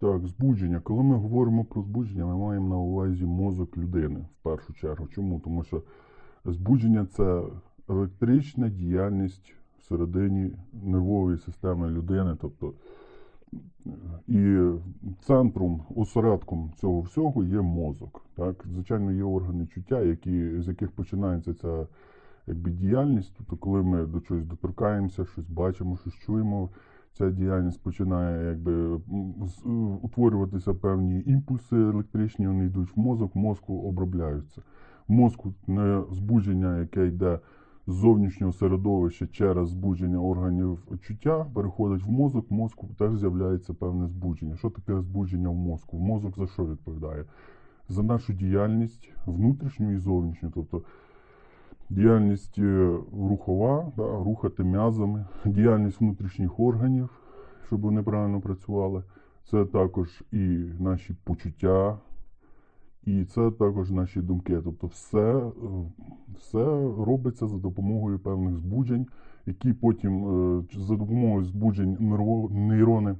Так, збудження. Коли ми говоримо про збудження, ми маємо на увазі мозок людини в першу чергу. Чому? Тому що збудження це електрична діяльність всередині нервової системи людини. Тобто і центром, осередком цього всього є мозок. Так? Звичайно, є органи чуття, які, з яких починається ця якби, діяльність. Тобто, коли ми до чогось доторкаємося, щось бачимо, щось чуємо, ця діяльність починає якби, утворюватися певні імпульси електричні, вони йдуть в мозок, мозку обробляються. В мозку збудження, яке йде з зовнішнього середовища через збудження органів чуття, переходить в мозок, в мозку теж з'являється певне збудження. Що таке збудження в мозку? Мозок за що відповідає? За нашу діяльність внутрішню і зовнішню. Тобто діяльність е, рухова, да, рухати м'язами, діяльність внутрішніх органів, щоб вони правильно працювали. Це також і наші почуття, і це також наші думки. Тобто, все, все робиться за допомогою певних збуджень, які потім е, за допомогою збуджень нейрони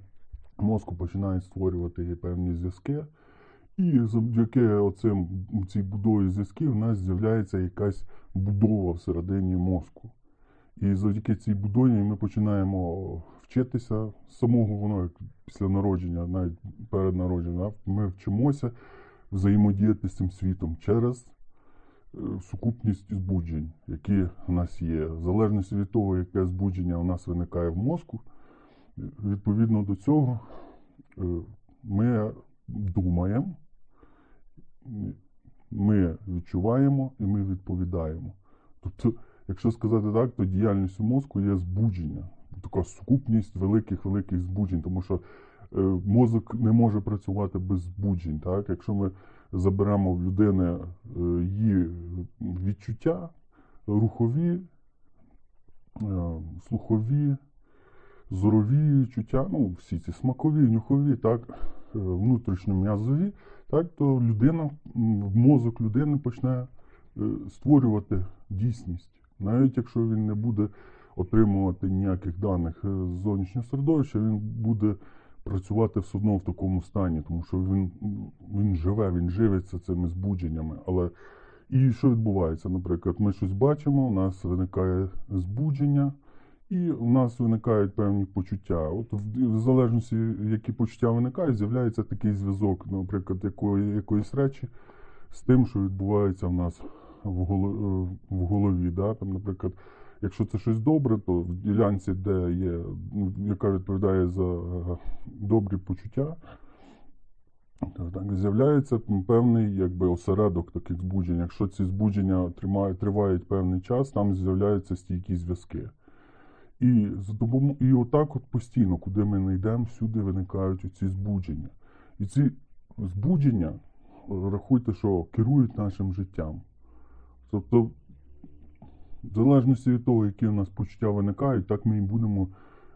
мозку починають створювати певні зв'язки. І завдяки оцим, цій будові зв'язків в нас з'являється якась будова всередині мозку. І завдяки цій будові ми починаємо вчитися з самого воно як після народження, навіть перед народженням. Ми вчимося взаємодіяти з цим світом через е, сукупність збуджень, які в нас є. В залежності від того, яке збудження у нас виникає в мозку, відповідно до цього е, ми думаємо, ми відчуваємо і ми відповідаємо. Тобто, якщо сказати так, то діяльність у мозку є збудження, така сукупність великих-великих збуджень, тому що е, мозок не може працювати без збуджень. Так? Якщо ми заберемо в людини е, її відчуття, рухові, е, слухові, зорові відчуття, ну, всі ці смакові, нюхові, так, внутрішньом'язові, так, то людина, мозок людини почне е, створювати дійсність. Навіть якщо він не буде отримувати ніяких даних е, з зовнішнього середовища, він буде працювати все одно в такому стані, тому що він, він живе, він живиться цими збудженнями. Але і що відбувається? Наприклад, ми щось бачимо, у нас виникає збудження, і у нас виникають певні почуття. От в, в залежності, які почуття виникають, з'являється такий зв'язок, наприклад, якої, якоїсь речі з тим, що відбувається в нас в голові. В голові да? Там, наприклад, якщо це щось добре, то в ділянці, де є, ну, яка відповідає за е, добрі почуття, так, з'являється певний якби, осередок таких збуджень. Якщо ці збудження тримають, тривають певний час, там з'являються стійкі зв'язки. І, за допомо- і отак от постійно, куди ми не йдемо, всюди виникають ці збудження. І ці збудження, рахуйте, що керують нашим життям. Тобто, в залежності від того, які у нас почуття виникають, так ми і будемо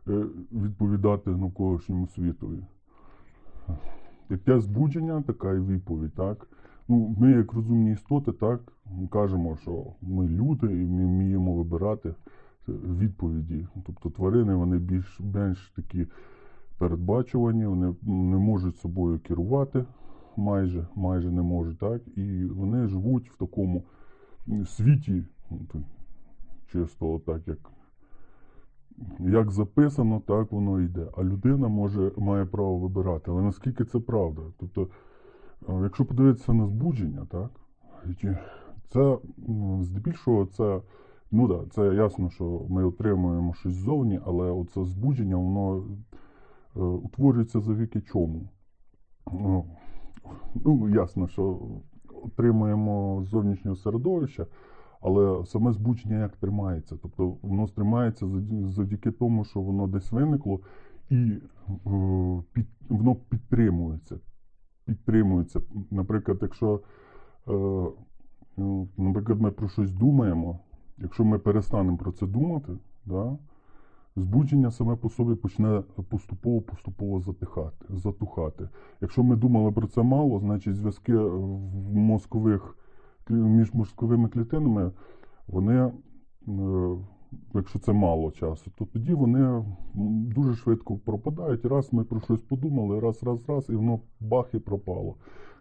е, відповідати навколишньому світові. Яке збудження, така і відповідь. Так? Ну, ми, як розумні істоти, так, кажемо, що ми люди і ми вміємо вибирати відповіді. Тобто тварини вони більш менш такі передбачувані, вони не можуть собою керувати, майже, майже не можуть, так? І вони живуть в такому світі, чисто так, як, як записано, так воно йде. А людина може, має право вибирати. Але наскільки це правда? Тобто, е, якщо подивитися на збудження, так, це здебільшого це. Ну так, да, це ясно, що ми отримуємо щось ззовні, але оце збудження, воно е, утворюється завдяки чому? Ну, ну, ясно, що отримуємо з зовнішнього середовища, але саме збудження як тримається. Тобто воно тримається завдяки тому, що воно десь виникло, і е, під, воно підтримується. Підтримується. Наприклад, якщо, е, ну, наприклад, ми про щось думаємо, якщо ми перестанемо про це думати, да, збудження саме по собі почне поступово-поступово затихати, затухати. Якщо ми думали про це мало, значить зв'язки в мозкових, між мозковими клітинами вони е, якщо це мало часу, то тоді вони дуже швидко пропадають. Раз ми про щось подумали, раз, раз, раз, і воно бах і пропало.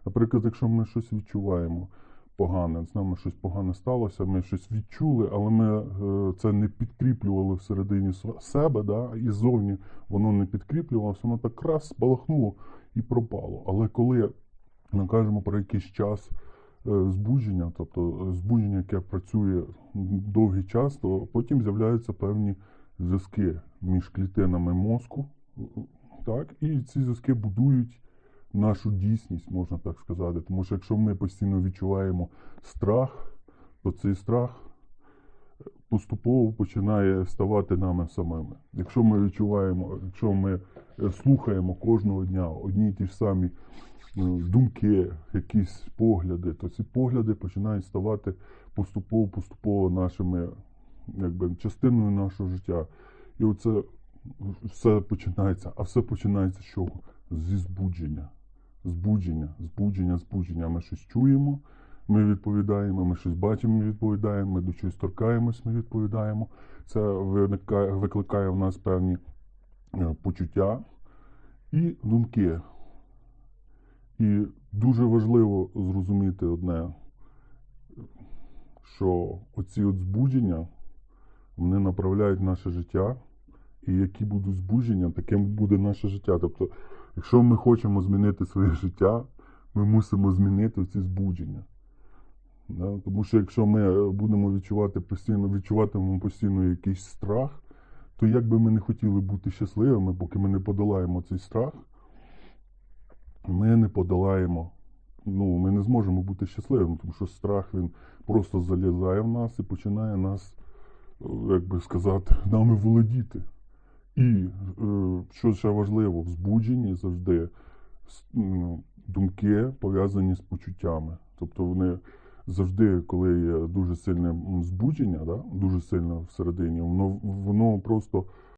Наприклад, якщо ми щось відчуваємо погане, з нами щось погане сталося, ми щось відчули, але ми е, це не підкріплювали всередині себе, да, і ззовні воно не підкріплювалося, воно так раз спалахнуло і пропало. Але коли ми кажемо про якийсь час е, збудження, тобто е, збудження, яке працює довгий час, то потім з'являються певні зв'язки між клітинами мозку, так, і ці зв'язки будують нашу дійсність, можна так сказати. Тому що якщо ми постійно відчуваємо страх, то цей страх поступово починає ставати нами самими. Якщо ми відчуваємо, якщо ми слухаємо кожного дня одні й ті ж самі е, думки, якісь погляди, то ці погляди починають ставати поступово-поступово нашими якби, частиною нашого життя. І оце все починається. А все починається з чого? Зі збудження. Збудження, збудження, збудження. Ми щось чуємо, ми відповідаємо, ми щось бачимо, ми відповідаємо, ми до чогось торкаємось, ми відповідаємо. Це виникає, викликає в нас певні е, почуття і думки. І дуже важливо зрозуміти одне, що оці от збудження вони направляють наше життя, і які будуть збудження, таким буде наше життя. Тобто, якщо ми хочемо змінити своє життя, ми мусимо змінити ці збудження. Да? Тому що якщо ми будемо відчувати постійно, відчуватимемо постійно якийсь страх, то як би ми не хотіли бути щасливими, поки ми не подолаємо цей страх, ми не подолаємо, ну, ми не зможемо бути щасливими, тому що страх він просто залізає в нас і починає нас, е, як би сказати, нами володіти. І е, що ще важливо, в збудженні завжди ну, думки пов'язані з почуттями. Тобто вони завжди, коли є дуже сильне збудження, да, дуже сильно всередині, воно, воно просто